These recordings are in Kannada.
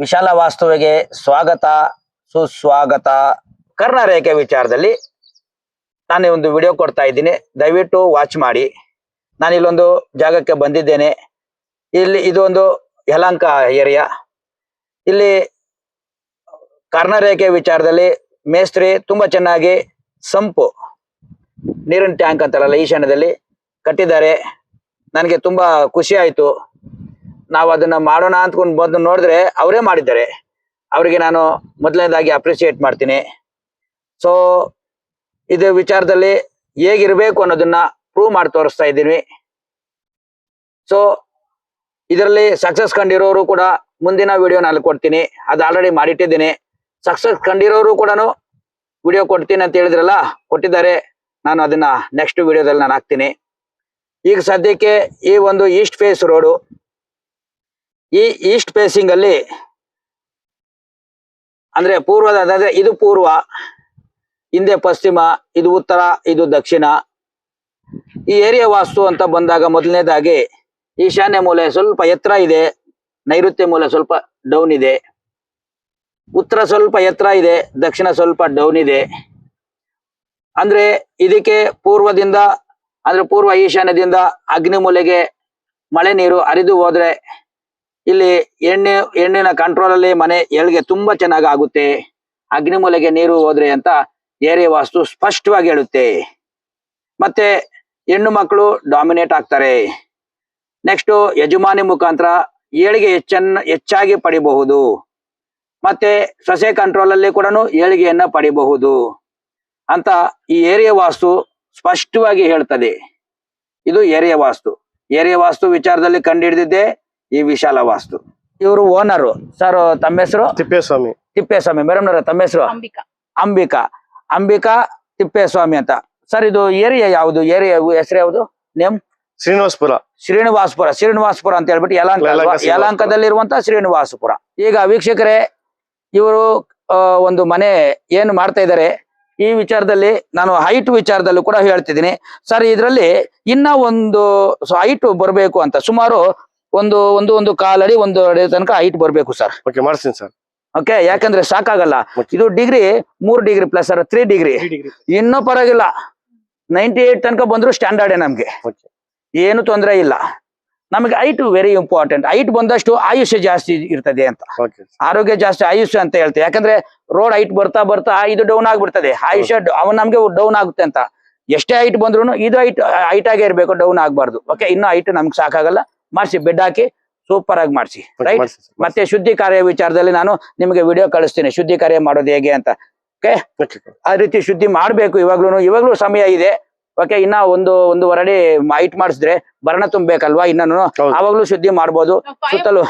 ವಿಶಾಲ ವಾಸ್ತುವಿಗೆ ಸ್ವಾಗತ, ಸುಸ್ವಾಗತ. ಕರ್ಣರೇಖೆ ವಿಚಾರದಲ್ಲಿ ನಾನು ಒಂದು ವಿಡಿಯೋ ಕೊಡ್ತಾ ಇದ್ದೀನಿ. ದಯವಿಟ್ಟು ವಾಚ್ ಮಾಡಿ. ನಾನು ಇಲ್ಲೊಂದು ಜಾಗಕ್ಕೆ ಬಂದಿದ್ದೇನೆ. ಇಲ್ಲಿ ಇದೊಂದು ಯಲಂಕ ಏರಿಯಾ ಇಲ್ಲಿ ಕರ್ಣರೇಖೆ ವಿಚಾರದಲ್ಲಿ ಮೇಸ್ತ್ರಿ ತುಂಬಾ ಚೆನ್ನಾಗಿ ಸಂಪು, ನೀರಿನ ಟ್ಯಾಂಕ್ ಅಂತಾರಲ್ಲ, ಈಶಾನ್ಯದಲ್ಲಿ ಕಟ್ಟಿದ್ದಾರೆ. ನನಗೆ ತುಂಬಾ ಖುಷಿ ಆಯ್ತು. ನಾವು ಅದನ್ನ ಮಾಡೋಣ ಅಂದ್ಕೊಂಡು ಬಂದು ನೋಡಿದ್ರೆ ಅವರೇ ಮಾಡಿದ್ದಾರೆ. ಅವರಿಗೆ ನಾನು ಮೊದಲನೇದಾಗಿ ಅಪ್ರಿಷಿಯೇಟ್ ಮಾಡ್ತೀನಿ. ಸೊ ಇದು ವಿಚಾರದಲ್ಲಿ ಹೇಗಿರಬೇಕು ಅನ್ನೋದನ್ನ ಪ್ರೂವ್ ಮಾಡಿ ತೋರಿಸ್ತಾ ಇದ್ದೀನಿ. ಸೊ ಇದರಲ್ಲಿ ಸಕ್ಸಸ್ ಕಂಡಿರೋರು ಕೂಡ ಮುಂದಿನ ವಿಡಿಯೋ ನಾನು ಕೊಡ್ತೀನಿ. ಅದು ಆಲ್ರೆಡಿ ಮಾಡಿಟ್ಟಿದ್ದೀನಿ. ಸಕ್ಸಸ್ ಕಂಡಿರೋರು ಕೂಡ ವಿಡಿಯೋ ಕೊಡ್ತೀನಿ ಅಂತ ಹೇಳಿದ್ರಲ್ಲ, ಕೊಟ್ಟಿದ್ದಾರೆ. ನಾನು ಅದನ್ನ ನೆಕ್ಸ್ಟ್ ವಿಡಿಯೋದಲ್ಲಿ ನಾನು ಹಾಕ್ತೀನಿ. ಈಗ ಸದ್ಯಕ್ಕೆ ಈ ಒಂದು ಈಸ್ಟ್ ಫೇಸ್ ರೋಡು ಈ ಈಸ್ಟ್ ಫೇಸಿಂಗ್ ಅಲ್ಲಿ ಅಂದ್ರೆ ಪೂರ್ವದ ಅಂದ್ರೆ ಇದು ಪೂರ್ವ, ಹಿಂದೆ ಪಶ್ಚಿಮ, ಇದು ಉತ್ತರ, ಇದು ದಕ್ಷಿಣ. ಈ ಏರಿಯಾ ವಾಸ್ತು ಅಂತ ಬಂದಾಗ ಮೊದಲನೇದಾಗಿ ಈಶಾನ್ಯ ಮೂಲೆ ಸ್ವಲ್ಪ ಎತ್ತರ ಇದೆ, ನೈಋತ್ಯ ಮೂಲೆ ಸ್ವಲ್ಪ ಡೌನ್ ಇದೆ. ಉತ್ತರ ಸ್ವಲ್ಪ ಎತ್ತರ ಇದೆ, ದಕ್ಷಿಣ ಸ್ವಲ್ಪ ಡೌನ್ ಇದೆ. ಅಂದ್ರೆ ಇದಕ್ಕೆ ಪೂರ್ವದಿಂದ, ಅಂದ್ರೆ ಪೂರ್ವ ಈಶಾನ್ಯದಿಂದ ಅಗ್ನಿ ಮೂಲೆಗೆ ಮಳೆ ನೀರು ಹರಿದು ಹೋದ್ರೆ ಇಲ್ಲಿ ಎಣ್ಣೆ, ಎಣ್ಣೆನ ಕಂಟ್ರೋಲ್ ಅಲ್ಲಿ ಮನೆ ಏಳ್ಗೆ ತುಂಬಾ ಚೆನ್ನಾಗಿ ಆಗುತ್ತೆ. ಅಗ್ನಿಮೂಲೆಗೆ ನೀರು ಹೋದ್ರೆ ಅಂತ ಏರಿಯಾ ವಾಸ್ತು ಸ್ಪಷ್ಟವಾಗಿ ಹೇಳುತ್ತೆ. ಮತ್ತೆ ಹೆಣ್ಣು ಮಕ್ಕಳು ಡಾಮಿನೇಟ್ ಆಗ್ತಾರೆ. ನೆಕ್ಸ್ಟ್ ಯಜಮಾನಿ ಮುಖಾಂತರ ಏಳಿಗೆ ಹೆಚ್ಚನ್ನ ಹೆಚ್ಚಾಗಿ ಪಡಿಬಹುದು. ಮತ್ತೆ ಸೊಸೆ ಕಂಟ್ರೋಲ್ ಅಲ್ಲಿ ಕೂಡ ಏಳಿಗೆಯನ್ನ ಪಡಿಬಹುದು. ಅಂತ ಈ ಏರಿಯಾ ವಾಸ್ತು ಸ್ಪಷ್ಟವಾಗಿ ಹೇಳ್ತದೆ. ಇದು ಏರಿಯಾ ವಾಸ್ತು. ಏರಿಯಾ ವಾಸ್ತು ವಿಚಾರದಲ್ಲಿ ಕಂಡುಹಿಡಿದಿದ್ದೆ ಈ ವಿಶಾಲ ವಾಸ್ತು. ಇವರು ಓನರು ಸರ್ ತಮ್ಮ ಹೆಸರು? ತಿಪ್ಪೇಸ್ವಾಮಿ. ತಿಪ್ಪೇಸ್ವಾಮಿ ಮೇಡಮ್ನವ್ರ ತಮ್ಮ ಹೆಸರು? ಅಂಬಿಕಾ. ಅಂಬಿಕಾ. ಅಂಬಿಕಾ ತಿಪ್ಪೇಸ್ವಾಮಿ ಅಂತ. ಸರ್ ಇದು ಏರಿಯಾ ಯಾವುದು? ಏರಿಯಾ ಹೆಸರು ಯಾವುದು? ನೇಮ್ ಶ್ರೀನಿವಾಸಪುರ. ಶ್ರೀನಿವಾಸಪುರ ಶ್ರೀನಿವಾಸಪುರ ಅಂತ ಹೇಳ್ಬಿಟ್ಟು ಯಲಾಂಕ ಯಲಾಂಕದಲ್ಲಿ ಇರುವಂತ ಶ್ರೀನಿವಾಸ್ಪುರ. ಶ್ರೀನಿವಾಸಪುರ. ಈಗ ವೀಕ್ಷಕರೇ ಇವರು ಒಂದು ಮನೆ ಏನು ಮಾಡ್ತಾ ಇದ್ದಾರೆ? ಈ ವಿಚಾರದಲ್ಲಿ ನಾನು ಹೈಟ್ ವಿಚಾರದಲ್ಲೂ ಕೂಡ ಹೇಳ್ತಿದ್ದೀನಿ. ಸರ್ ಇದರಲ್ಲಿ ಇನ್ನ ಒಂದು ಹೈಟ್ ಬರಬೇಕು ಅಂತ. ಸುಮಾರು ಒಂದು ಒಂದು ಒಂದು ಕಾಲಡಿ ಒಂದು ಅಡಿ ತನಕ ಹೈಟ್ ಬರಬೇಕು ಸರ್ ಓಕೆ ಮಾಡ್ತೀನಿ ಸರ್ ಓಕೆ ಯಾಕಂದ್ರೆ ಸಾಕಾಗಲ್ಲ. ಇದು ಡಿಗ್ರಿ ಮೂರ್ degree plus sir three degree ಇನ್ನೂ ಪರವಾಗಿಲ್ಲ. ನೈಂಟಿ ಏಟ್ ತನಕ ಬಂದ್ರು ಸ್ಟ್ಯಾಂಡರ್ಡ್ ನಮ್ಗೆ. ಏನು ತೊಂದರೆ ಇಲ್ಲ. ನಮಗೆ ಹೈಟ್ ವೆರಿ ಇಂಪಾರ್ಟೆಂಟ್ ಹೈಟ್ ಬಂದಷ್ಟು ಆಯುಷ್ಯ ಜಾಸ್ತಿ ಇರ್ತದೆ ಅಂತ. ಆರೋಗ್ಯ ಜಾಸ್ತಿ ಆಯುಷ್ಯ ಅಂತ ಹೇಳ್ತೇವೆ. ಯಾಕಂದ್ರೆ ರೋಡ್ ಹೈಟ್ ಬರ್ತಾ ಬರ್ತಾ ಇದು ಡೌನ್ ಆಗ್ಬಿಡ್ತದೆ. ಆಯುಷ್ಯ ಅವನ್ ನಮ್ಗೆ ಡೌನ್ ಆಗುತ್ತೆ ಅಂತ. ಎಷ್ಟೇ ಹೈಟ್ ಬಂದ್ರು ಇದು ಹೈಟ್ ಹೈಟ್ ಆಗೇ ಇರಬೇಕು ಡೌನ್ ಆಗ್ಬಾರ್ದು. ಓಕೆ ಇನ್ನು ಹೈಟ್ ನಮ್ಗೆ ಸಾಕಾಗಲ್ಲ. ಮಾಡಿಸಿ ಬೆಡ್ ಹಾಕಿ ಸೂಪರ್ ಆಗಿ ಮಾಡಿಸಿ ರೈಟ್ ಮತ್ತೆ ಶುದ್ಧಿ ಕಾರ್ಯ ವಿಚಾರದಲ್ಲಿ ನಾನು ನಿಮಗೆ ವಿಡಿಯೋ ಕಳಿಸ್ತೀನಿ. ಶುದ್ಧಿ ಕಾರ್ಯ ಮಾಡೋದು ಹೇಗೆ ಅಂತ. ಓಕೆ ಆ ರೀತಿ ಶುದ್ಧಿ ಮಾಡಬೇಕು ಇವಾಗ್ಲೂ ಇವಾಗ್ಲೂ ಸಮಯ ಇದೆ. ಓಕೆ ಇನ್ನ ಒಂದು ಒಂದು ಅಡಿ ಹೈಟ್ ಮಾಡಿಸಿದ್ರೆ ಬರಣ ತುಂಬಬೇಕಲ್ವಾ ಇನ್ನೂ. ಅವಾಗ್ಲೂ ಶುದ್ಧಿ ಮಾಡಬಹುದು ಸುತ್ತಲೂ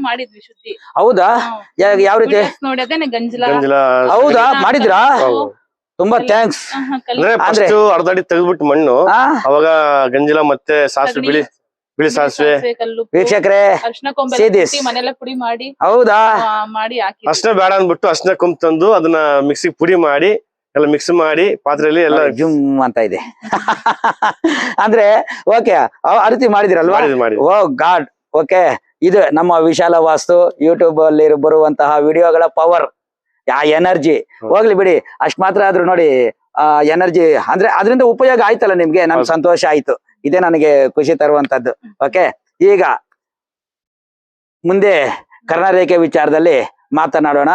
ಮಾಡಿದ್ವಿ ಶುದ್ಧಿ. ಹೌದಾ? ಯಾ- ಯಾವ ರೀತಿ? ಹೌದಾ? ಮಾಡಿದ್ರಾ? ತುಂಬಾ ಥ್ಯಾಂಕ್ಸ್ ಅಂದ್ರೆ ಅರ್ಧ ಅಡಿ ತೆಗೆದ್ಬಿಟ್ಟು ಮಣ್ಣು ಅವಾಗ ಗಂಜಲ ಮತ್ತೆ ಸಾಸಿವೆ ಬಿಳಿ ಬಿಳಿ ಸಾಸಿವೆ ವೀಕ್ಷಕರೇ ಕೊಂಬೆ ಮನೆಲ್ಲ ಪುಡಿ ಮಾಡಿ ಹೌದಾ? ಆ, ಮಾಡಿ ಹಾಕಿ ಅರ್ಶಿನ ಬೇಡ ಅಂದ್ಬಿಟ್ಟು ಅಷ್ಟ ಕುಂಬ್ ತಂದು ಅದನ್ನ ಮಿಕ್ಸಿ ಪುಡಿ ಮಾಡಿ ಎಲ್ಲ ಮಿಕ್ಸ್ ಮಾಡಿ ಪಾತ್ರೆಯಲ್ಲಿ ಎಲ್ಲ ಜುಮ್ ಅಂತ ಇದೆ. ಅಂದ್ರೆ ಓಕೆ ಆ ರೀತಿ ಮಾಡಿದಿರಲ್ವಾ? ಓ ಗಾಡ್ ಓಕೆ ಇದು ನಮ್ಮ ವಿಶಾಲ ವಾಸ್ತು ಯೂಟ್ಯೂಬ್ ಅಲ್ಲಿ ಬರುವಂತಹ ವಿಡಿಯೋಗಳ ಪವರ್ ಆ ಎನರ್ಜಿ ಹೌದು. ಹೋಗ್ಲಿ ಬಿಡಿ ಅಷ್ಟ್ ಮಾತ್ರ ಆದ್ರೂ ನೋಡಿ ಆ ಎನರ್ಜಿ ಅಂದ್ರೆ ಅದರಿಂದ ಉಪಯೋಗ ಆಯ್ತಲ್ಲ ನಿಮ್ಗೆ? ನಮ್ಗೆ ಸಂತೋಷ ಆಯ್ತು. ಇದೇ ನನಗೆ ಖುಷಿ ತರುವಂತದ್ದು ಓಕೆ ಈಗ ಮುಂದೆ ಕರ್ಣರೇಖೆ ವಿಚಾರದಲ್ಲಿ ಮಾತನಾಡೋಣ.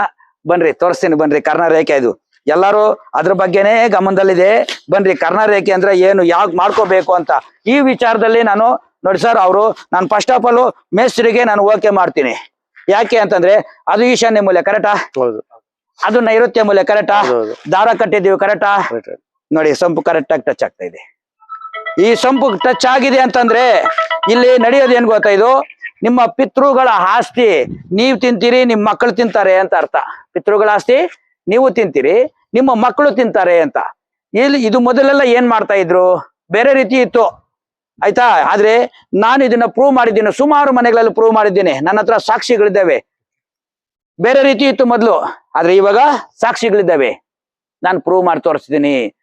ಬನ್ರಿ ತೋರಿಸ್ತೀನಿ ಬನ್ರಿ ಕರ್ಣರೇಖೆ ಇದು. ಎಲ್ಲರೂ ಅದ್ರ ಬಗ್ಗೆನೇ ಗಮನದಲ್ಲಿದೆ. ಬನ್ರಿ ಕರ್ಣರೇಖೆ ಅಂದ್ರೆ ಏನು ಯಾವಾಗ ಮಾಡ್ಕೋಬೇಕು ಅಂತ. ಈ ವಿಚಾರದಲ್ಲಿ ನಾನು ನೋಡಿ ಸರ್ ಅವರು ನಾನು ಫಸ್ಟ್ ಆಫ್ ಆಲ್ ಮೇಸ್ತ್ರಿಗೆ ನಾನು ಓಕೆ ಮಾಡ್ತೀನಿ. ಯಾಕೆ ಅಂತಂದ್ರೆ ಅದು ಈಶಾನ್ಯ ಮೂಲೆ ಕರೆಕ್ಟಾ ಅದು ನೈಋತ್ಯ ಮೂಲೆ ಕರೆಕ್ಟಾ ದಾರ ಕಟ್ಟಿದ್ದೀವಿ ಕರೆಕ್ಟಾ. ನೋಡಿ ಸಂಪು ಕರೆಕ್ಟ್ ಆಗಿ ಟಚ್ ಆಗ್ತಾ ಇದೆ. ಈ ಸಂಪು ಟಚ್ ಆಗಿದೆ ಅಂತಂದ್ರೆ ಇಲ್ಲಿ ನಡೆಯೋದು ಏನ್ ಗೊತ್ತಾ ಇದು? ನಿಮ್ಮ ಪಿತೃಗಳ ಆಸ್ತಿ, ನೀವು ತಿಂತೀರಿ ನಿಮ್ಮ ಮಕ್ಕಳು ತಿಂತಾರೆ ಅಂತ ಅರ್ಥ. ಪಿತೃಗಳ ಆಸ್ತಿ, ನೀವು ತಿಂತೀರಿ, ನಿಮ್ಮ ಮಕ್ಕಳು ತಿಂತಾರೆ ಅಂತ. ಇಲ್ಲಿ ಇದು ಮೊದಲೆಲ್ಲ ಏನ್ ಮಾಡ್ತಾ ಇದ್ರು? ಬೇರೆ ರೀತಿ ಇತ್ತು. ಆಯ್ತಾ? ಆದ್ರೆ ನಾನು ಇದನ್ನ ಪ್ರೂವ್ ಮಾಡಿದ್ದೀನಿ, ಸುಮಾರು ಮನೆಗಳಲ್ಲಿ ಪ್ರೂವ್ ಮಾಡಿದ್ದೀನಿ. ನನ್ನ ಹತ್ರ ಸಾಕ್ಷಿಗಳಿದ್ದಾವೆ. ಬೇರೆ ರೀತಿ ಇತ್ತು ಮೊದಲು. ಆದ್ರೆ ಇವಾಗ ಸಾಕ್ಷಿಗಳಿದ್ದಾವೆ. ನಾನು ಪ್ರೂವ್ ಮಾಡಿ ತೋರಿಸ್ತೀನಿ.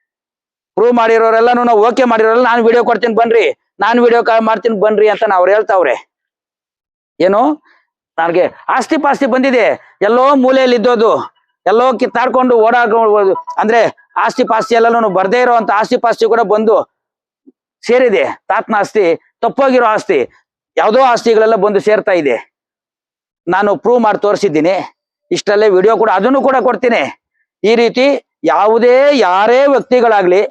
ಪ್ರೂವ್ ಮಾಡಿರೋರೆಲ್ಲಾನು, ನಾವು ಓಕೆ ಮಾಡಿರೋರೆಲ್ಲ ನಾನು ವಿಡಿಯೋ ಕೊಡ್ತೀನಿ ಬನ್ರಿ. ನಾನು ವಿಡಿಯೋ ಕಾಲ್ ಮಾಡ್ತೀನಿ ಬನ್ರಿ ಅಂತ ಅವ್ರು ಹೇಳ್ತಾವ್ರೆ. ಏನು? ನನಗೆ ಆಸ್ತಿ ಪಾಸ್ತಿ ಬಂದಿದೆ. ಎಲ್ಲೋ ಮೂಲೆಯಲ್ಲಿ ಇದ್ದೋದು. ಎಲ್ಲೋ ಕಿತ್ತಾಡ್ಕೊಂಡು ಓಡಾಡ್ಕೊಂಡು ಅಂದ್ರೆ ಆಸ್ತಿ ಪಾಸ್ತಿ ಎಲ್ಲನೂ ಬರ್ದೇ ಇರೋಂತ ಆಸ್ತಿ ಪಾಸ್ತಿ ಕೂಡ ಬಂದು ಸೇರಿದೆ. ತಾತ್ನ ಆಸ್ತಿ, ತಪ್ಪೋಗಿರೋ ಆಸ್ತಿ, ಯಾವುದೋ ಆಸ್ತಿಗಳೆಲ್ಲ ಬಂದು ಸೇರ್ತಾ ಇದೆ. ನಾನು ಪ್ರೂವ್ ಮಾಡಿ ತೋರಿಸಿದ್ದೀನಿ. ಇಷ್ಟಲ್ಲೇ ವಿಡಿಯೋ ಕೂಡ ಅದನ್ನು ಕೂಡ ಕೊಡ್ತೀನಿ. ಈ ರೀತಿ ಯಾವುದೇ, ಯಾರೇ ವ್ಯಕ್ತಿಗಳಾಗ್ಲಿ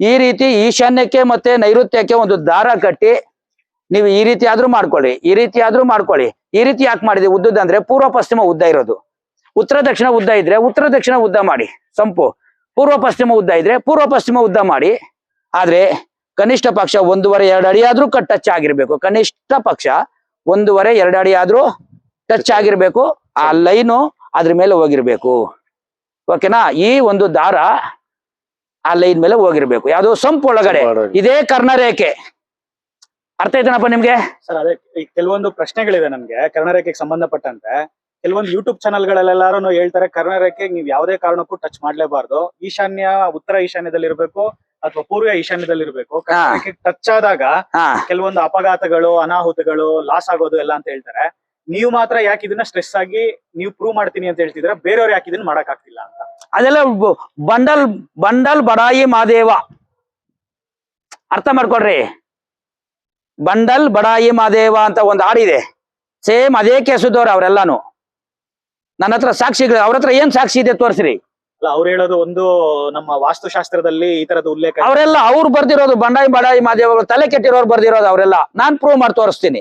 ಈ ರೀತಿ ಈಶಾನ್ಯಕ್ಕೆ ಮತ್ತೆ ನೈಋತ್ಯಕ್ಕೆ ಒಂದು ದಾರ ಕಟ್ಟಿ ನೀವು ಈ ರೀತಿ ಆದ್ರೂ ಮಾಡ್ಕೊಳ್ಳಿ, ಈ ರೀತಿ ಆದ್ರೂ ಮಾಡ್ಕೊಳ್ಳಿ. ಈ ರೀತಿ ಯಾಕೆ ಮಾಡಿದೆ? ಉದ್ದದ ಅಂದ್ರೆ ಪೂರ್ವ ಪಶ್ಚಿಮ ಉದ್ದ ಇರೋದು. ಉತ್ತರ ದಕ್ಷಿಣ ಉದ್ದ ಇದ್ರೆ ಉತ್ತರ ದಕ್ಷಿಣ ಉದ್ದ ಮಾಡಿ, ಸಂಪು. ಪೂರ್ವ ಪಶ್ಚಿಮ ಉದ್ದ ಇದ್ರೆ ಪೂರ್ವ ಪಶ್ಚಿಮ ಉದ್ದ ಮಾಡಿ. ಆದ್ರೆ ಕನಿಷ್ಠ ಪಕ್ಷ ಒಂದೂವರೆ ಎರಡು ಅಡಿ ಆದ್ರೂ ಕಟ್ ಟಚ್ ಆಗಿರ್ಬೇಕು. ಕನಿಷ್ಠ ಪಕ್ಷ ಒಂದೂವರೆ ಎರಡು ಅಡಿ ಆದ್ರೂ ಟಚ್ ಆಗಿರ್ಬೇಕು. ಆ ಲೈನು ಅದ್ರ ಮೇಲೆ ಹೋಗಿರ್ಬೇಕು. ಓಕೆನಾ? ಈ ಒಂದು ದಾರ ಆ ಲೈನ್ ಮೇಲೆ ಹೋಗಿರ್ಬೇಕು. ಯಾವ್ದು ಸಂಪ್ ಒಳಗಡೆ. ಇದೇ ಕರ್ಣರೇಖೆ. ಅರ್ಥ ಆಯ್ತನಪ್ಪ ನಿಮ್ಗೆ? ಸರ್ ಅದೇ ಕೆಲವೊಂದು ಪ್ರಶ್ನೆಗಳಿದೆ ನಮ್ಗೆ ಕರ್ಣರೇಖೆಗೆ ಸಂಬಂಧಪಟ್ಟಂತೆ. ಕೆಲವೊಂದು ಯೂಟ್ಯೂಬ್ ಚಾನಲ್ ಗಳಲ್ಲೆಲ್ಲಾರು ಹೇಳ್ತಾರೆ ಕರ್ಣರೇಖೆ ನೀವು ಯಾವುದೇ ಕಾರಣಕ್ಕೂ ಟಚ್ ಮಾಡ್ಲೇಬಾರ್ದು. ಈಶಾನ್ಯ ಉತ್ತರ ಈಶಾನ್ಯದಲ್ಲಿ ಇರಬೇಕು ಅಥವಾ ಪೂರ್ವ ಈಶಾನ್ಯದಲ್ಲಿ ಇರಬೇಕು ಕರ್ಣರೇಖೆಗೆ ಟಚ್ ಆದಾಗ ಕೆಲವೊಂದು ಅಪಘಾತಗಳು ಅನಾಹುತಗಳು ಲಾಸ್ ಆಗೋದು ಎಲ್ಲ ಅಂತ ಹೇಳ್ತಾರೆ. ನೀವು ಮಾತ್ರ ಯಾಕೆ ಇದನ್ನ ಸ್ಟ್ರೆಸ್ ಆಗಿ ನೀವು ಪ್ರೂವ್ ಮಾಡ್ತೀನಿ ಅಂತ ಹೇಳ್ತಿದ್ರೆ ಬೇರೆಯವ್ರು ಯಾಕೆ ಇದನ್ನ ಮಾಡಕ್ ಆಗ್ತಿಲ್ಲ ಅಂತ. ಅದೆಲ್ಲ ಬಂಡಲ್ ಬಂಡಲ್ ಬಡಾಯಿ ಮಾದೇವ. ಅರ್ಥ ಮಾಡ್ಕೊಡ್ರಿ ಬಂಡಲ್ ಬಡಾಯಿ ಮಾದೇವ ಅಂತ ಒಂದು ಹಾಡಿದೆ ಸೇಮ್ ಅದೇ ಕೆಸದವ್ರು ಅವರೆಲ್ಲಾನು. ನನ್ನ ಹತ್ರ ಸಾಕ್ಷಿಗಳು ಅವ್ರ ಹತ್ರ ಏನ್ ಸಾಕ್ಷಿ ಇದೆ ತೋರಿಸ್ರಿ. ಅಲ್ಲ ಅವ್ರು ಹೇಳೋದು ಒಂದು ನಮ್ಮ ವಾಸ್ತುಶಾಸ್ತ್ರದಲ್ಲಿ ಈ ತರದ ಉಲ್ಲೇಖ. ಅವರೆಲ್ಲ ಅವ್ರು ಬರ್ದಿರೋದು ಬಂಡಾಯಿ ಬಡಾಯಿ ಮಾದೇವಗಳು ತಲೆ ಕೆಟ್ಟಿರೋರು ಬರ್ದಿರೋದು ಅವರೆಲ್ಲ. ನಾನ್ ಪ್ರೂವ್ ಮಾಡಿ ತೋರಿಸ್ತೀನಿ.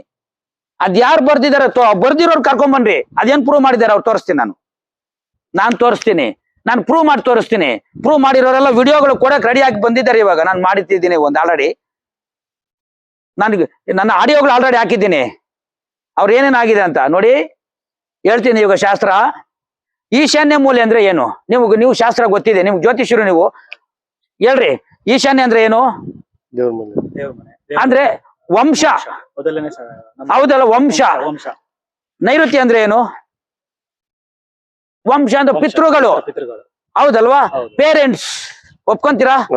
ಅದ್ ಯಾರು ಬರ್ದಿದಾರೆ ಬರ್ದಿರೋರು ಕರ್ಕೊಂಬನ್ರಿ ಅದೇನ್ ಪ್ರೂವ್ ಮಾಡಿದಾರೆ ಅವ್ರು ತೋರಿಸ್ತೀನಿ ನಾನು. ನಾನ್ ತೋರಿಸ್ತೀನಿ. ನಾನು ಪ್ರೂವ್ ಮಾಡಿ ತೋರಿಸ್ತೀನಿ. ಪ್ರೂವ್ ಮಾಡಿರೋರೆಲ್ಲ ವಿಡಿಯೋಗಳು ಕೊಡಕ್ ರೆಡಿ ಆಗಿ ಬಂದಿದ್ದಾರೆ ಇವಾಗ. ನಾನು ಮಾಡಿದ್ದೀನಿ ಒಂದು ಆಲ್ರೆಡಿ ನನಗೆ ನನ್ನ ಆಡಿಯೋಗಳು ಆಲ್ರೆಡಿ ಹಾಕಿದ್ದೀನಿ. ಅವ್ರು ಏನೇನಾಗಿದೆ ಅಂತ ನೋಡಿ. ಹೇಳ್ತೀನಿ ಇವಾಗ ಶಾಸ್ತ್ರ. ಈಶಾನ್ಯ ಮೂಲೆ ಅಂದ್ರೆ ಏನು? ನೀವು ನೀವು ಶಾಸ್ತ್ರ ಗೊತ್ತಿದೆ. ನಿಮ್ಗೆ ಜ್ಯೋತಿಷ್ಯರು ನೀವು. ಹೇಳ್ರಿ. ಈಶಾನ್ಯ ಅಂದ್ರೆ ಏನು? ದೇವ್ರ ಮನೆ ದೇವ್ರ ಮನೆ ಅಂದ್ರೆ ವಂಶ. ಹೌದಲ್ಲ ವಂಶ. ವಂಶ. ನೈಋತ್ಯ ಅಂದ್ರೆ ಏನು? ವಂಶ ಅಂದ್ರೆ ಪಿತೃಗಳು. ಹೌದಲ್ವಾ? ಪೇರೆಂಟ್ಸ್ ಒಪ್ಕೊಂತೀರಾ?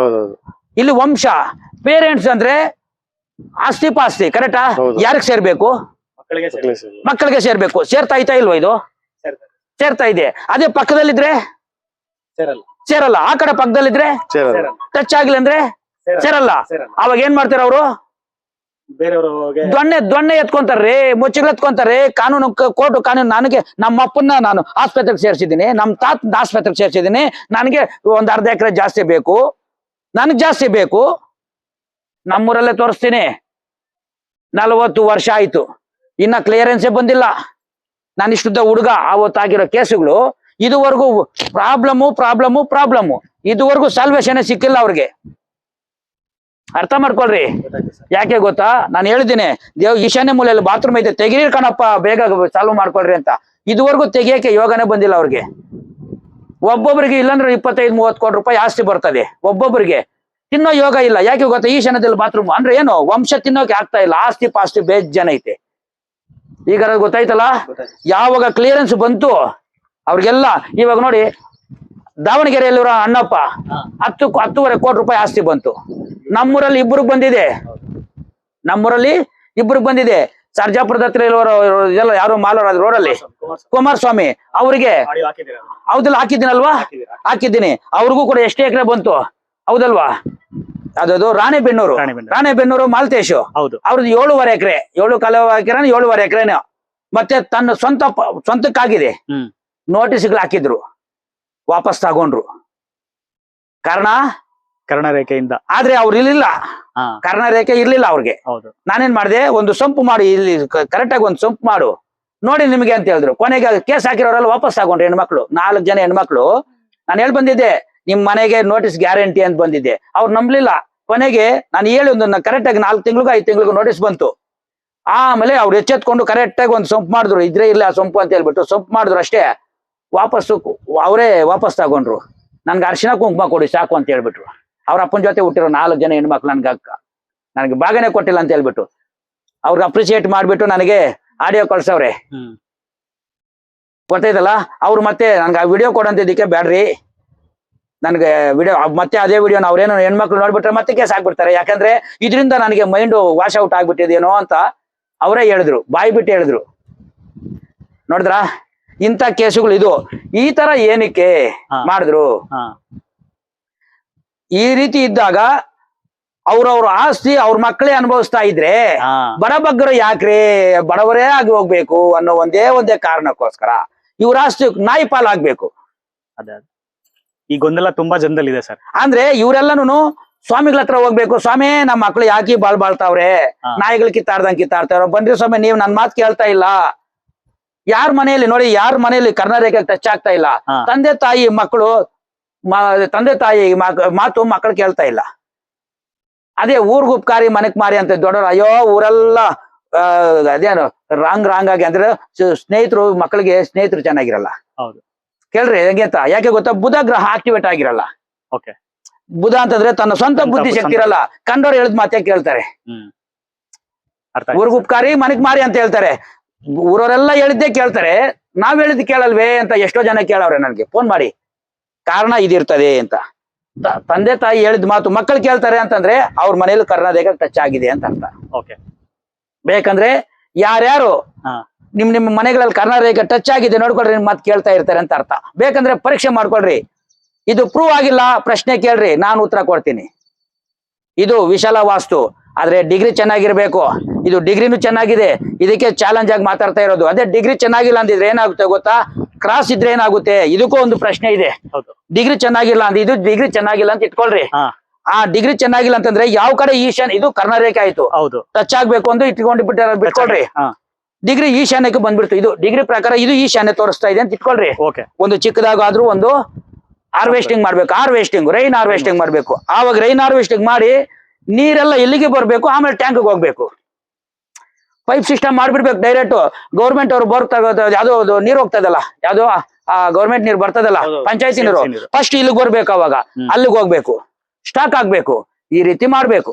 ಇಲ್ಲಿ ವಂಶ. ಪೇರೆಂಟ್ಸ್ ಅಂದ್ರೆ ಆಸ್ತಿ ಪಾಸ್ತಿ ಕರೆಕ್ಟಾ ಯಾರಿಗ ಸೇರ್ಬೇಕು? ಮಕ್ಕಳಿಗೆ ಸೇರಿ- ಮಕ್ಕಳಿಗೆ ಸೇರಿ. ಮಕ್ಕಳಿಗೆ ಸೇರ್ಬೇಕು. ಸೇರ್ತಾ ಐತಾ ಇಲ್ವಾ ಇದು. ಸೇರ್ತಾ ಇದೆ. ಅದೇ ಪಕ್ಕದಲ್ಲಿದ್ರೆ? ಸೇರಲ್ಲ. ಸೇರಲ್ಲ. ಆ ಕಡೆ ಪಕ್ಕದಲ್ಲಿದ್ರೆ? ಟಚ್ ಆಗಿಲ್ಲ ಅಂದ್ರೆ? ಸೇರಲ್ಲ. ಅವಾಗ ಏನ್ ಮಾಡ್ತಾರೆ ಅವರು? ದೊಣ್ಣೆ ದೊಣ್ಣೆ ಎತ್ಕೊಂತಾರ್ರಿ ಮುಚ್ಚಿಗಳು ಎತ್ಕೊಂತಾರೆ ಕಾನೂನು ಕೋರ್ಟ್ ಕಾನೂನು, ನನಗೆ ನಮ್ಮ ಅಪ್ಪನ್ನ ನಾನು ಆಸ್ಪತ್ರೆಗೆ ಸೇರ್ಸಿದ್ದೀನಿ, ನಮ್ಮ ತಾತನ ಆಸ್ಪತ್ರೆಗೆ ಸೇರಿಸಿದ್ದೀನಿ, ನನಗೆ ಒಂದ್ ಅರ್ಧ ಎಕರೆ ಜಾಸ್ತಿ ಬೇಕು, ನನಗೆ ಜಾಸ್ತಿ ಬೇಕು, ನಮ್ಮೂರಲ್ಲೇ ತೋರಿಸ್ತೀನಿ. ನಲವತ್ತು ವರ್ಷ ಆಯ್ತು, ಇನ್ನ ಕ್ಲಿಯರೆನ್ಸೇ ಬಂದಿಲ್ಲ. ನಾನು ಇಷ್ಟುದ್ದ ಹುಡುಗ ಅವತ್ತಾಗಿರೋ ಕೇಸುಗಳು, ಇದುವರೆಗೂ ಪ್ರಾಬ್ಲಮ್ಮು ಪ್ರಾಬ್ಲಮ್ಮು ಪ್ರಾಬ್ಲಮ್ಮು ಇದುವರೆಗೂ ಸಾಲ್ವೇಶನ್ ಸಿಕ್ಕಿಲ್ಲ ಅವ್ರಿಗೆ. ಅರ್ಥ ಮಾಡ್ಕೊಳ್ರಿ. ಯಾಕೆ ಗೊತ್ತಾ? ನಾನು ಹೇಳಿದ್ದೀನಿ ದೇವ್ ಈಶಾನ್ಯ ಮೂಲೆಯಲ್ಲಿ ಬಾತ್ರೂಮ್ ಐತೆ ತೆಗೀರಿ ಕಣಪ್ಪ ಬೇಗ ಚಾಲು ಮಾಡ್ಕೊಳ್ರಿ ಅಂತ. ಇದುವರೆಗೂ ತೆಗಿಯಕ್ಕೆ ಯೋಗನೇ ಬಂದಿಲ್ಲ ಅವ್ರಿಗೆ. ಒಬ್ಬೊಬ್ರಿಗೆ ಇಲ್ಲಾಂದ್ರೆ ಇಪ್ಪತ್ತೈದು ಮೂವತ್ತು ಕೋಟಿ ರೂಪಾಯಿ ಆಸ್ತಿ ಬರ್ತದೆ ಒಬ್ಬೊಬ್ಬರಿಗೆ ತಿನ್ನೋ ಯೋಗ ಇಲ್ಲ. ಯಾಕೆ ಗೊತ್ತಾ? ಈಶಾನ್ಯದಲ್ಲಿ ಬಾತ್ರೂಮ್ ಅಂದ್ರೆ ಏನು? ವಂಶ ತಿನ್ನೋಕೆ ಆಗ್ತಾ ಇಲ್ಲ. ಆಸ್ತಿ ಪಾಸ್ತಿ ಬೇಜ್ ಜನ ಐತೆ. ಈಗ ಗೊತ್ತಾಯ್ತಲ್ಲ? ಯಾವಾಗ ಕ್ಲಿಯರೆನ್ಸ್ ಬಂತು ಅವ್ರಿಗೆಲ್ಲ ಇವಾಗ ನೋಡಿ ದಾವಣಗೆರೆಯಲ್ಲಿರೋ ಅಣ್ಣಪ್ಪ. ಹತ್ತು ಹತ್ತೂವರೆ ಕೋಟಿ ರೂಪಾಯಿ ಆಸ್ತಿ ಬಂತು. ನಮ್ಮೂರಲ್ಲಿ ಇಬ್ಬರಿಗೆ ಬಂದಿದೆ. ನಮ್ಮೂರಲ್ಲಿ ಇಬ್ಬರಿಗೆ ಬಂದಿದೆ. ಸರ್ಜಾಪುರದ ಹತ್ರ ಎಲ್ಲ ಯಾರು ಮಾಲೋರ ರೋಡಲ್ಲಿ. ಕುಮಾರಸ್ವಾಮಿ ಅವರಿಗೆ. ಹೌದಲ್ಲ ಹಾಕಿದ್ದೀನಲ್ವಾ? ಹಾಕಿದ್ದೀನಿ. ಅವ್ರಿಗೂ ಕೂಡ ಎಷ್ಟು ಎಕರೆ ಬಂತು? ಹೌದಲ್ವಾ? ಅದದು ರಾಣೆಬೆನ್ನೂರು. ರಾಣಿಬೆನ್ನೂರು. ಮಾಲ್ತೇಶು. ಹೌದು. ಅವ್ರದ್ದು ಏಳುವರೆ ಎಕರೆ. ಏಳು ಕಾಲ ಎಕರೆ ಏಳುವರೆ ಎಕರೆನೇ. ಮತ್ತೆ ತನ್ನ ಸ್ವಂತ ಸ್ವಂತಕ್ಕಾಗಿದೆ. ನೋಟಿಸ್ಗಳು ಹಾಕಿದ್ರು. ವಾಪಸ್ ತಗೊಂಡ್ರು. ಕಾರಣ? ಕರ್ಣರೇಖೆಯಿಂದ. ಆದ್ರೆ ಅವ್ರು ಇರ್ಲಿಲ್ಲ. ಕರ್ಣರೇಖೆ ಇರ್ಲಿಲ್ಲ ಅವ್ರಿಗೆ. ಹೌದು. ನಾನೇನ್ ಮಾಡಿದೆ ಒಂದು ಸಂಪು ಮಾಡು ಇಲ್ಲಿ ಕರೆಕ್ಟ್ ಆಗಿ ಒಂದು ಸಂಪು ಮಾಡು. ನೋಡಿ ನಿಮಗೆ ಅಂತ ಹೇಳಿದ್ರು. ಕೊನೆಗೆ ಕೇಸ್ ಹಾಕಿರೋರೆಲ್ಲ ವಾಪಸ್ ತಗೊಂಡ್ರು ಹೆಣ್ಮಕ್ಳು. ನಾಲ್ಕು ಜನ ಹೆಣ್ಮಕ್ಳು. ನಾನು ಹೇಳಿ ಬಂದಿದ್ದೆ ನಿಮ್ ಮನೆಗೆ ನೋಟಿಸ್ ಗ್ಯಾರಂಟಿ ಅಂತ ಬಂದಿದ್ದೆ. ಅವ್ರು ನಂಬ್ಲಿಲ್ಲ. ಕೊನೆಗೆ ನಾನು ಹೇಳಿ ಒಂದು ಕರೆಕ್ಟ್ ಆಗಿ ನಾಲ್ಕು ತಿಂಗಳಿಗೂ ಐದು ತಿಂಗಳಿಗೂ ನೋಟಿಸ್ ಬಂತು. ಆಮೇಲೆ ಅವ್ರು ಎಚ್ಚೆತ್ಕೊಂಡು ಕರೆಕ್ಟ್ ಆಗಿ ಒಂದು ಸೊಂಪು ಮಾಡಿದ್ರು. ಇದ್ರೆ ಇಲ್ಲ ಸೊಂಪು ಅಂತ ಹೇಳ್ಬಿಟ್ಟು ಸೊಂಪು ಮಾಡಿದ್ರು ಅಷ್ಟೇ. ವಾಪಸ್ಸು ಅವರೇ ವಾಪಸ್ ತಗೊಂಡ್ರು. ನನ್ಗೆ ಅರ್ಶಿನ ಕುಂಕುಮ ಕೊಡಿ ಸಾಕು ಅಂತ ಹೇಳ್ಬಿಟ್ರು. ಅವ್ರ ಅಪ್ಪನ ಜೊತೆ ಹುಟ್ಟಿರೋ ನಾಲ್ಕು ಜನ ಹೆಣ್ಮಕ್ಳು ನನ್ಗೆ ಅಕ್ಕ. ನನಗೆ ಭಾಗನೇ ಕೊಟ್ಟಿಲ್ಲ ಅಂತ ಹೇಳ್ಬಿಟ್ಟು. ಅವ್ರಿಗೆ ಅಪ್ರಿಷಿಯೇಟ್ ಮಾಡ್ಬಿಟ್ಟು ನನಗೆ ಆಡಿಯೋ ಕಳ್ಸವ್ರೆ. ಗೊತ್ತಾಯ್ತಲ್ಲ? ಅವ್ರು ಮತ್ತೆ ನನ್ಗೆ ಆ ವಿಡಿಯೋ ಕೊಡೋಂತಿದ್ದಕ್ಕೆ ಬ್ಯಾಡ್ರಿ. ನನಗೆ ವಿಡಿಯೋ ಮತ್ತೆ ಅದೇ ವಿಡಿಯೋನ ಅವ್ರೇನೋ ಹೆಣ್ಮಕ್ಳು ನೋಡ್ಬಿಟ್ರೆ ಮತ್ತೆ ಕೇಸ್ ಹಾಕ್ಬಿಡ್ತಾರೆ ಯಾಕಂದ್ರೆ ಇದರಿಂದ ನನಗೆ ಮೈಂಡ್ ವಾಶ್ ಔಟ್ ಆಗ್ಬಿಟ್ಟಿದೇನೋ ಅಂತ ಅವರೇ ಹೇಳಿದ್ರು. ಬಾಯಿ ಬಿಟ್ಟು ಹೇಳಿದ್ರು. ನೋಡಿದ್ರ? ಇಂಥ ಕೇಸುಗಳು ಇದು. ಈ ತರ ಏನಕ್ಕೆ ಮಾಡಿದ್ರು? ಈ ರೀತಿ ಇದ್ದಾಗ ಅವ್ರವ್ರ ಆಸ್ತಿ ಅವ್ರ ಮಕ್ಕಳೇ ಅನುಭವಿಸ್ತಾ ಇದ್ರೆ ಬಡಬಗ್ಗರು ಯಾಕ್ರಿ? ಬಡವರೇ ಆಗಿ ಹೋಗ್ಬೇಕು ಅನ್ನೋ ಒಂದೇ ಒಂದೇ ಕಾರಣಕ್ಕೋಸ್ಕರ ಇವ್ರ ಆಸ್ತಿ ನಾಯಿ ಪಾಲಾಗ್ಬೇಕು ಅದೇ ಅದೇ. ಈ ಗೊಂದಲ ತುಂಬಾ ಜನದಲ್ಲಿದೆ ಸರ್. ಅಂದ್ರೆ ಇವರೆಲ್ಲನೂ ಸ್ವಾಮಿಗಳ ಹತ್ರ ಹೋಗ್ಬೇಕು. ಸ್ವಾಮಿ ನಮ್ಮ ಮಕ್ಳು ಯಾಕೆ ಬಾಳ್ ಬಾಳ್ತಾವ್ರೆ. ನಾಯಿಗಳು ಕಿತ್ತಾಡ್ದಂಗ್ ಕಿತ್ತಾಡ್ತಾವ್ರೆ. ಬನ್ರಿ ಸ್ವಾಮಿ ನೀವ್ ನನ್ ಮಾತು ಕೇಳ್ತಾ ಇಲ್ಲ. ಯಾರ ಮನೆಯಲ್ಲಿ ನೋಡಿ ಯಾರ ಮನೆಯಲ್ಲಿ ಕರ್ನಾಟಕ ಟಚ್ ಆಗ್ತಾ ಇಲ್ಲ ತಂದೆ ತಾಯಿ ಮಕ್ಕಳು ತಂದೆ ತಾಯಿ ಮಾತು ಮಕ್ಕಳು ಕೇಳ್ತಾ ಇಲ್ಲ. ಅದೇ ಊರ್ಗ ಉಪ್ಕಾರಿ ಮನೆಗ್ ಮಾರಿ ಅಂತ ದೊಡ್ಡವ್ರು ಅಯ್ಯೋ ಊರೆಲ್ಲ ಅದೇನು ರಾಂಗ್ ರಾಂಗ್ ಆಗಿ ಅಂದ್ರೆ ಸ್ನೇಹಿತರು ಮಕ್ಕಳಿಗೆ ಸ್ನೇಹಿತರು ಚೆನ್ನಾಗಿರಲ್ಲ. ಹೌದು. ಕೇಳ್ರಿ ಹೆಂಗೆ ಅಂತ ಯಾಕೆ ಗೊತ್ತಾ? ಬುಧ ಗ್ರಹ ಆಕ್ಟಿವೇಟ್ ಆಗಿರಲ್ಲ. ಓಕೆ. ಬುಧ ಅಂತಂದ್ರೆ ತನ್ನ ಸ್ವಂತ ಬುದ್ಧಿ. ಶಕ್ತಿ ಇರಲ್ಲ. ಕಂಡವ್ರು ಹೇಳಿದ್ ಮಾತೇ ಕೇಳ್ತಾರೆ. ಊರ್ಗ್ ಉಪ್ಕಾರಿ ಮನೆಗ್ ಮಾರಿ ಅಂತ ಹೇಳ್ತಾರೆ. ಊರವರೆಲ್ಲ ಹೇಳಿದ್ದೇ ಕೇಳ್ತಾರೆ. ನಾವ್ ಹೇಳಿದ್ ಕೇಳಲ್ವೇ ಅಂತ ಎಷ್ಟೋ ಜನ ಕೇಳವ್ರೆ ನನ್ಗೆ. ಫೋನ್ ಮಾಡಿ. ಕಾರಣ ಇದಿರ್ತದೆ ಅಂತ. ತಂದೆ ತಾಯಿ ಹೇಳಿದ ಮಾತು ಮಕ್ಕಳು ಕೇಳ್ತಾರೆ ಅಂತಂದ್ರೆ ಅವ್ರ ಮನೇಲಿ ಕರ್ನಾಟಕ ಟಚ್ ಆಗಿದೆ ಅಂತ ಅರ್ಥ. ಓಕೆ ಬೇಕಂದ್ರೆ ಯಾರ್ಯಾರು. ನಿಮ್ ನಿಮ್ ಮನೆಗಳಲ್ಲಿ ಕರ್ನಾಟಕ ಟಚ್ ಆಗಿದೆ ನೋಡ್ಕೊಳ್ರಿ ನಿಮ್ ಮಾತು ಕೇಳ್ತಾ ಇರ್ತಾರೆ ಅಂತ ಅರ್ಥ. ಬೇಕಂದ್ರೆ ಪರೀಕ್ಷೆ ಮಾಡ್ಕೊಳ್ರಿ. ಇದು ಪ್ರೂವ್ ಆಗಿಲ್ಲ ಪ್ರಶ್ನೆ ಕೇಳ್ರಿ ನಾನು ಉತ್ತರ ಕೊಡ್ತೀನಿ. ಇದು ವಿಶಾಲ ವಾಸ್ತು ಆದ್ರೆ ಡಿಗ್ರಿ ಚೆನ್ನಾಗಿರ್ಬೇಕು. ಇದು ಡಿಗ್ರಿನೂ ಚೆನ್ನಾಗಿದೆ. ಇದಕ್ಕೆ ಚಾಲೆಂಜ್ ಆಗಿ ಮಾತಾಡ್ತಾ ಇರೋದು. ಅದೇ ಡಿಗ್ರಿ ಚೆನ್ನಾಗಿಲ್ಲ ಅಂದಿದ್ರೆ ಏನಾಗುತ್ತೆ ಗೊತ್ತಾ? ಕ್ರಾಸ್ ಇದ್ರೆ ಏನಾಗುತ್ತೆ? ಇದಕ್ಕೂ ಒಂದು ಪ್ರಶ್ನೆ ಇದೆ. ಹೌದು. ಡಿಗ್ರಿ ಚೆನ್ನಾಗಿಲ್ಲ ಅಂದ್ರೆ ಇದು ಡಿಗ್ರಿ ಚೆನ್ನಾಗಿಲ್ಲ ಅಂತ ಇಟ್ಕೊಳ್ರಿ. ಆ ಡಿಗ್ರಿ ಚೆನ್ನಾಗಿಲ್ಲ ಅಂತಂದ್ರೆ ಯಾವ ಕಡೆ ಈಶಾನ್ ಇದು ಕರ್ನಾಟಕ ಆಯ್ತು. ಹೌದು. ಟಚ್ ಆಗ್ಬೇಕು ಅಂತ ಇಟ್ಕೊಂಡು ಬಿಟ್ಟ ಬಿಟ್ಕೊಳ್ರಿ. ಡಿಗ್ರಿ ಈಶಾನ್ಯಕ್ಕೆ ಬಂದ್ಬಿಡ್ತು. ಇದು ಡಿಗ್ರಿ ಪ್ರಕಾರ ಇದು ಈಶಾನ್ಯ ತೋರಿಸ್ತಾ ಇದೆ ಅಂತ ಇಟ್ಕೊಳ್ರಿ. ಓಕೆ. ಒಂದು ಚಿಕ್ಕದಾಗಾದ್ರೂ ಒಂದು ಹಾರ್ವೆಸ್ಟಿಂಗ್ ಮಾಡ್ಬೇಕು. ಹಾರ್ವೆಸ್ಟಿಂಗ್ ರೈನ್ ಹಾರ್ವೆಸ್ಟಿಂಗ್ ಮಾಡ್ಬೇಕು. ಆವಾಗ ರೈನ್ ಹಾರ್ವೆಸ್ಟಿಂಗ್ ಮಾಡಿ ನೀರೆಲ್ಲ ಎಲ್ಲಿಗೆ ಬರ್ಬೇಕು? ಆಮೇಲೆ ಟ್ಯಾಂಕ್ ಹೋಗ್ಬೇಕು. ಪೈಪ್ ಸಿಸ್ಟಮ್ ಮಾಡ್ಬಿಡ್ಬೇಕು ಡೈರೆಕ್ಟ್ ಗೌರ್ಮೆಂಟ್ ಅವ್ರು ಬೋರ್ ತಗೋದು ಯಾವ್ದೋ ಅದು ನೀರು ಹೋಗ್ತದಲ್ಲ ಯಾವ್ದೋ ಆ ಗೌರ್ಮೆಂಟ್ ನೀರು ಬರ್ತದಲ್ಲ. ಪಂಚಾಯತಿ ನೀರು. ಫಸ್ಟ್ ಇಲ್ಲಿಗೆ ಬರ್ಬೇಕು ಅವಾಗ. ಅಲ್ಲಿಗೆ ಹೋಗ್ಬೇಕು. ಸ್ಟಾಕ್ ಆಗ್ಬೇಕು ಈ ರೀತಿ ಮಾಡ್ಬೇಕು.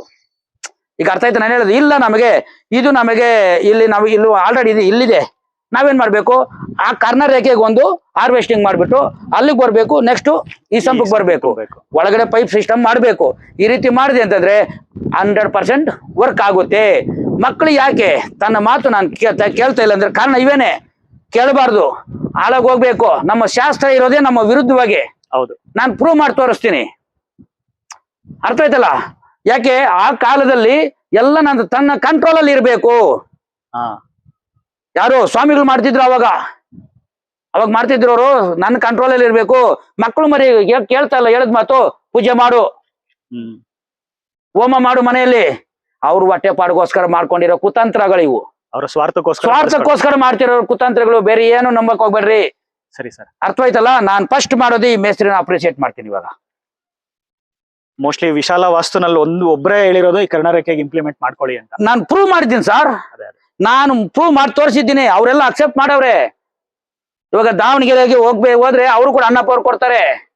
ಈಗ ಅರ್ಥ ಆಯ್ತು ನಾನು ಹೇಳೋದು? ಇಲ್ಲ ನಮಗೆ ಇದು ನಮಗೆ ಇಲ್ಲಿ ನಾವು ಇಲ್ಲಿ ಆಲ್ರೆಡಿ ಇದು ಇಲ್ಲಿದೆ. ನಾವೇನ್ ಮಾಡ್ಬೇಕು? ಆ ಕಾರ್ನರ್ ರೇಖೆಗೆ ಒಂದು ಹಾರ್ವೆಸ್ಟಿಂಗ್ ಮಾಡ್ಬಿಟ್ಟು ಅಲ್ಲಿಗೆ ಬರ್ಬೇಕು ನೆಕ್ಸ್ಟ್ ಈ ಸಂಪಕ್ಕೆ ಬರ್ಬೇಕು. ಒಳಗಡೆ ಪೈಪ್ ಸಿಸ್ಟಮ್ ಮಾಡಬೇಕು. ಈ ರೀತಿ ಮಾಡಿದೆ ಅಂತಂದ್ರೆ ಹಂಡ್ರೆಡ್ ಪರ್ಸೆಂಟ್ ವರ್ಕ್ ಆಗುತ್ತೆ. ಮಕ್ಕಳು ಯಾಕೆ? ತನ್ನ ಮಾತು ನಾನು ಕೇಳ್ತಾ ಇಲ್ಲ ಅಂದ್ರೆ ಕಾರಣ ಇವೇನೆ. ಕೇಳಬಾರ್ದು. ಹಾಳಾಗಿ ಹೋಗ್ಬೇಕು. ನಮ್ಮ ಶಾಸ್ತ್ರ ಇರೋದೇ ನಮ್ಮ ವಿರುದ್ಧವಾಗಿ. ಹೌದು. ನಾನು ಪ್ರೂವ್ ಮಾಡಿ ತೋರಿಸ್ತೀನಿ. ಅರ್ಥ ಆಯ್ತಲ್ಲ ಯಾಕೆ? ಆ ಕಾಲದಲ್ಲಿ ಎಲ್ಲ ನನ್ನ ತನ್ನ ಕಂಟ್ರೋಲ್ ಅಲ್ಲಿ ಇರಬೇಕು. ಯಾರು ಸ್ವಾಮಿಗಳು ಮಾಡ್ತಿದ್ರು ಅವಾಗ. ಅವಾಗ ಮಾಡ್ತಿದ್ರು ಅವರು ನನ್ನ ಕಂಟ್ರೋಲ್ ಅಲ್ಲಿ ಇರ್ಬೇಕು. ಮಕ್ಕಳು ಮರಿ ಕೇಳ್ತಾ ಇಲ್ಲ ಹೇಳದ್ ಮಾತು. ಪೂಜೆ ಮಾಡು. ಹ್ಮ್. ಮಾಡು ಮನೆಯಲ್ಲಿ. ಅವ್ರ ಹೊಟ್ಟೆ ಪಾಡ್ಗೋಸ್ಕರ ಮಾಡ್ಕೊಂಡಿರೋ ಕುತಂತ್ರಗಳು ಇವು. ಅವರ ಸ್ವಾರ್ಥಕ್ಕೋಸ್ಕರ ಸ್ವಾರ್ಥಕ್ಕೋಸ್ಕರ ಮಾಡ್ತಿರೋ ಕುತಂತ್ರಗಳು ಬೇರೆ ಏನು ನಂಬಕ್ ಹೋಗ್ಬೇಡ್ರಿ. ಸರಿ ಸರ್. ಅರ್ಥವಾಯ್ತಲ್ಲ? ನಾನ್ ಫಸ್ಟ್ ಮಾಡೋದು ಈ ಮೇಸ್ತ್ರಿನ ಅಪ್ರಿಸಿಯೇಟ್ ಮಾಡ್ತೀನಿ ಇವಾಗ. ಮೋಸ್ಟ್ಲಿ ವಿಶಾಲ ವಾಸ್ತುನಲ್ಲಿ ಒಂದು ಒಬ್ಬರೇ ಹೇಳಿರೋದು ಈ ಕರ್ನಾಟಕಕ್ಕೆ ಇಂಪ್ಲಿಮೆಂಟ್ ಮಾಡ್ಕೊಳ್ಳಿ ಅಂತ. ನಾನು ಪ್ರೂವ್ ಮಾಡಿದ್ದೀನಿ ಸರ್ ಅದೇ ಅದೇ. ನಾನು ಪ್ರೂವ್ ಮಾಡಿ ತೋರಿಸಿದ್ದೀನಿ, ಅವರೆಲ್ಲ ಅಕ್ಸೆಪ್ಟ್ ಮಾಡವ್ರೆ. ಇವಾಗ ದಾವಣಗೆರೆಗೆ ಹೋಗ್ಬೇಕು ಹೋದ್ರೆ ಅವರು ಕೂಡ ಅನ್ನಪವ್ರು ಕೊಡ್ತಾರೆ.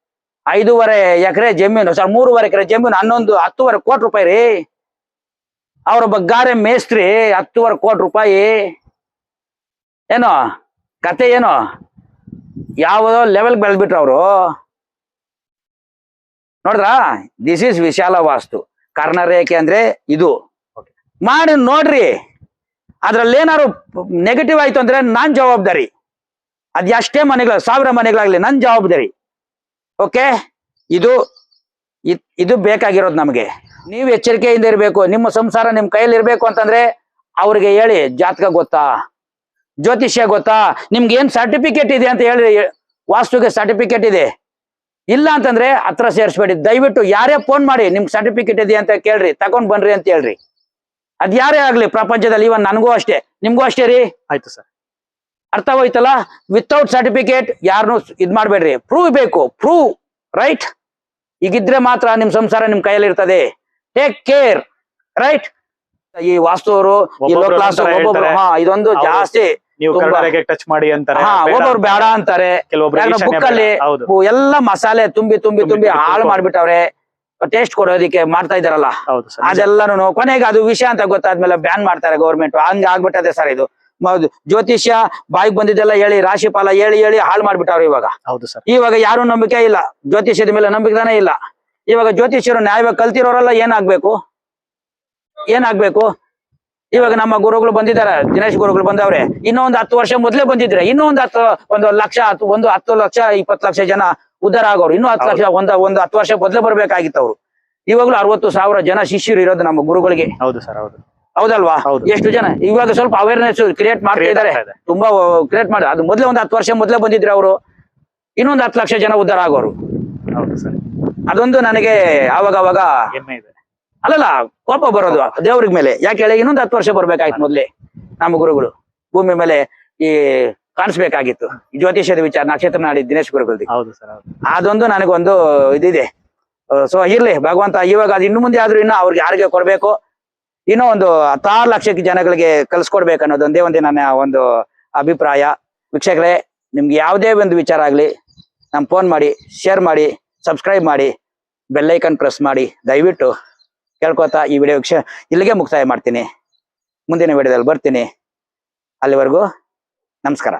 ಐದೂವರೆ ಎಕರೆ ಜಮೀನು, ಸರ್, ಮೂರುವರೆ ಎಕರೆ ಜಮೀನು, ಹನ್ನೊಂದು, ಹತ್ತುವರೆ ಕೋಟಿ ರೂಪಾಯಿ ರೀ. ಅವರೊಬ್ಬ ಗಾರೆ ಮೇಸ್ತ್ರಿ, ಹತ್ತುವರೆ ಕೋಟಿ ರೂಪಾಯಿ. ಏನೋ, ಕತೆ ಏನೋ? ಯಾವುದೋ ಲೆವೆಲ್ ಬೆಳೆದ್ಬಿಟ್ರು ಅವರು. ನೋಡ್ರ ದಿಸ್ ಈಸ್ ವಿಶಾಲ ವಾಸ್ತು. ಕರ್ಣರೇಖೆ ಅಂದ್ರೆ ಇದು. ಮಾಡಿ ನೋಡ್ರಿ. ಅದ್ರಲ್ಲಿ ಏನಾದ್ರು ನೆಗೆಟಿವ್ ಆಯ್ತು ಅಂದ್ರೆ ನಾನ್ ಜವಾಬ್ದಾರಿ. ಅದ್ ಎಷ್ಟೇ ಮನೆಗಳ, ಸಾವಿರ ಮನೆಗಳಾಗ್ಲಿ ನನ್ ಜವಾಬ್ದಾರಿ. ಓಕೆ ಇದು, ಇದ್- ಬೇಕಾಗಿರೋದು ನಮಗೆ. ನೀವು ಎಚ್ಚರಿಕೆಯಿಂದ ಇರಬೇಕು, ನಿಮ್ಮ ಸಂಸಾರ ನಿಮ್ ಕೈಯಲ್ಲಿ ಇರಬೇಕು ಅಂತಂದ್ರೆ ಅವ್ರಿಗೆ ಹೇಳಿ, ಜಾತಕ ಗೊತ್ತಾ? ಜ್ಯೋತಿಷ್ಯ ಗೊತ್ತಾ? ನಿಮ್ಗೆ ಏನ್ ಸರ್ಟಿಫಿಕೇಟ್ ಇದೆ ಅಂತ ಹೇಳಿ, ವಾಸ್ತುಗೆ ಸರ್ಟಿಫಿಕೇಟ್ ಇದೆ? ಇಲ್ಲ ಅಂತಂದ್ರೆ ಹತ್ರ ಸೇರಿಸ್ಬೇಡಿ. ದಯವಿಟ್ಟು ಯಾರೇ ಫೋನ್ ಮಾಡಿ, ನಿಮ್ಗೆ ಸರ್ಟಿಫಿಕೇಟ್ ಇದೆ ಅಂತ ಕೇಳ್ರಿ, ತಗೊಂಡ್ ಬನ್ರಿ ಅಂತ ಹೇಳ್ರಿ. ಅದ್ ಯಾರೇ ಆಗ್ಲಿ ಪ್ರಪಂಚದಲ್ಲಿ ಇವನ್ ನನಗೂ ಅಷ್ಟೇ. ನಿಮ್ಗೂ ಅಷ್ಟೇ ರೀ? ಆಯ್ತು ಸರ್. ಅರ್ಥ ಹೋಯ್ತಲ್ಲ ವಿತೌಟ್ ಸರ್ಟಿಫಿಕೇಟ್ ಯಾರನ್ನು ಇದ್ ಮಾಡ್ಬೇಡ್ರಿ. ಪ್ರೂವ್ ಬೇಕು. ಪ್ರೂವ್ ರೈಟ್ ಈಗಿದ್ರೆ ಮಾತ್ರ ನಿಮ್ ಸಂಸಾರ ನಿಮ್ ಕೈಯಲ್ಲಿ ಇರ್ತದೆ. ಟೇಕ್ ಕೇರ್ ರೈಟ್ ಈ ವಾಸ್ತುವರು ಈ ಲೋ ಕ್ಲಾಸ್ ಹಾ ಇದೊಂದು ಜಾಸ್ತಿ ನೀವು. ಟಚ್ ಮಾಡಿ ಅಂತಾರೆ ಹಾ ಬೇಡ ಅಂತಾರೆ. ಬುಕ್ ಅಲ್ಲಿ. ಎಲ್ಲ ಮಸಾಲೆ ತುಂಬಿ ತುಂಬಿ ತುಂಬಿ ಹಾಳು. ಮಾಡ್ಬಿಟ್ಟವ್ರೆ. ಟೇಸ್ಟ್ ಕೊಡೋದಕ್ಕೆ ಮಾಡ್ತಾ ಇದಾರಲ್ಲ. ಅದೆಲ್ಲಾನು ಕೊನೆಗೆ ಅದು ವಿಷಯ ಅಂತ ಗೊತ್ತಾದ್ಮೇಲೆ ಬ್ಯಾನ್ ಮಾಡ್ತಾರೆ ಗೌರ್ಮೆಂಟ್ ಹಂಗ ಆಗ್ಬಿಟ್ಟದೆ ಸರ್ ಇದು. ಜ್ಯೋತಿಷ್ಯ ಬಾಯಿಗೆ ಬಂದಿದ್ದೆಲ್ಲ ಹೇಳಿ ರಾಶಿಪಾಲ ಹೇಳಿ ಹೇಳಿ ಹಾಳು ಮಾಡ್ಬಿಟ್ಟವ್ರು ಇವಾಗ. ಹೌದು ಸರ್. ಇವಾಗ ಯಾರು ನಂಬಿಕೆ ಇಲ್ಲ. ಜ್ಯೋತಿಷ್ಯದ ಮೇಲೆ ನಂಬಿಕೆನೇ ಇಲ್ಲ. ಇವಾಗ ಜ್ಯೋತಿಷ್ಯರು ನ್ಯಾಯವಾಗಿ ಕಲ್ತಿರೋರೆಲ್ಲ ಏನಾಗ್ಬೇಕು? ಏನಾಗ್ಬೇಕು? ಇವಾಗ ನಮ್ಮ ಗುರುಗಳು ಬಂದಿದ್ದಾರೆ ದಿನೇಶ್ ಗುರುಗಳು ಬಂದವ್ರೆ. ಇನ್ನೊಂದು ಹತ್ತು ವರ್ಷ ಮೊದ್ಲೇ ಬಂದಿದ್ರೆ ಇನ್ನೊಂದು ಹತ್ತು ಒಂದು ಲಕ್ಷ ಹತ್ತು ಒಂದು ಹತ್ತು ಲಕ್ಷ ಇಪ್ಪತ್ತು ಲಕ್ಷ ಜನ ಉದ್ಧಾರ ಆಗೋರು ಇನ್ನೂ ಹತ್ತು ಲಕ್ಷ ಒಂದ್ ಒಂದು ಹತ್ತು ವರ್ಷ ಮೊದ್ಲೇ ಬರ್ಬೇಕಾಗಿತ್ತು ಅವರು. ಇವಾಗಲೂ ಅರವತ್ತು ಸಾವಿರ ಜನ ಶಿಷ್ಯರು ಇರೋದು ನಮ್ಮ ಗುರುಗಳಿಗೆ. ಹೌದು ಸರ್ ಹೌದು. ಹೌದಲ್ವಾ? ಹೌದು. ಎಷ್ಟು ಜನ? ಇವಾಗ ಸ್ವಲ್ಪ ಅವೇರ್ನೆಸ್ ಕ್ರಿಯೇಟ್ ಮಾಡ್ತಾ ಇದ್ದಾರೆ. ತುಂಬಾ ಕ್ರಿಯೇಟ್ ಮಾಡಿ. ಅದು ಮೊದಲೇ ಒಂದು ಹತ್ತು ವರ್ಷ ಮೊದಲೇ ಬಂದಿದ್ರೆ ಅವರು. ಇನ್ನೊಂದು ಹತ್ತು ಲಕ್ಷ ಜನ ಉದ್ಧಾರ ಆಗೋರು ಹೌದು ಸರ್. ಅದೊಂದು ನನಗೆ ಅವಾಗ ಅವಾಗ ಹೆಮ್ಮೆ ಇದೆ. ಅಲ್ಲಲ್ಲ ಕೋಪ ಬರೋದು ದೇವ್ರಿಗೆ ಮೇಲೆ. ಯಾಕೆ ಹೇಳಿ ಇನ್ನೊಂದು ಹತ್ತು ವರ್ಷ ಬರ್ಬೇಕಾಯ್ತು ಮೊದ್ಲೇ ನಮ್ಮ ಗುರುಗಳು. ಭೂಮಿ ಮೇಲೆ ಈ ಕಾಣಿಸ್ಬೇಕಾಗಿತ್ತು. ಜ್ಯೋತಿಷ್ಯದ ವಿಚಾರ ನಕ್ಷತ್ರ ನಾಡಿ ದಿನೇಶ್ ಗುರುಗಳ ಹೌದು ಸರ್ ಹೌದು. ಅದೊಂದು ನನಗೊಂದು ಇದಿದೆ. ಸೊ ಇರ್ಲಿ ಭಗವಂತ ಇವಾಗ ಅದು ಇನ್ನು ಮುಂದೆ ಆದ್ರೂ ಇನ್ನು ಅವ್ರಿಗೆ ಯಾರಿಗೆ ಕೊಡ್ಬೇಕು? ಇನ್ನೂ ಒಂದು ಹತ್ತಾರು ಲಕ್ಷಕ್ಕೆ ಜನಗಳಿಗೆ ಕಲ್ಸ್ಕೊಡ್ಬೇಕು ಅನ್ನೋದು ಒಂದೇ ನನ್ನ ಒಂದು ಅಭಿಪ್ರಾಯ. ವೀಕ್ಷಕರೇ ನಿಮ್ಗೆ ಯಾವುದೇ ಒಂದು ವಿಚಾರ ಆಗಲಿ ನಮ್ ಫೋನ್ ಮಾಡಿ ಶೇರ್ ಮಾಡಿ ಸಬ್ಸ್ಕ್ರೈಬ್ ಮಾಡಿ ಬೆಲ್ಲೈಕನ್ ಪ್ರೆಸ್ ಮಾಡಿ ದಯವಿಟ್ಟು ಕೇಳ್ಕೊತಾ ಈ ವಿಡಿಯೋ ವೀಕ್ಷ ಇಲ್ಲಿಗೆ ಮುಕ್ತಾಯ ಮಾಡ್ತೀನಿ. ಮುಂದಿನ ವಿಡಿಯೋದಲ್ಲಿ ಬರ್ತೀನಿ. ಅಲ್ಲಿವರೆಗೂ ನಮಸ್ಕಾರ.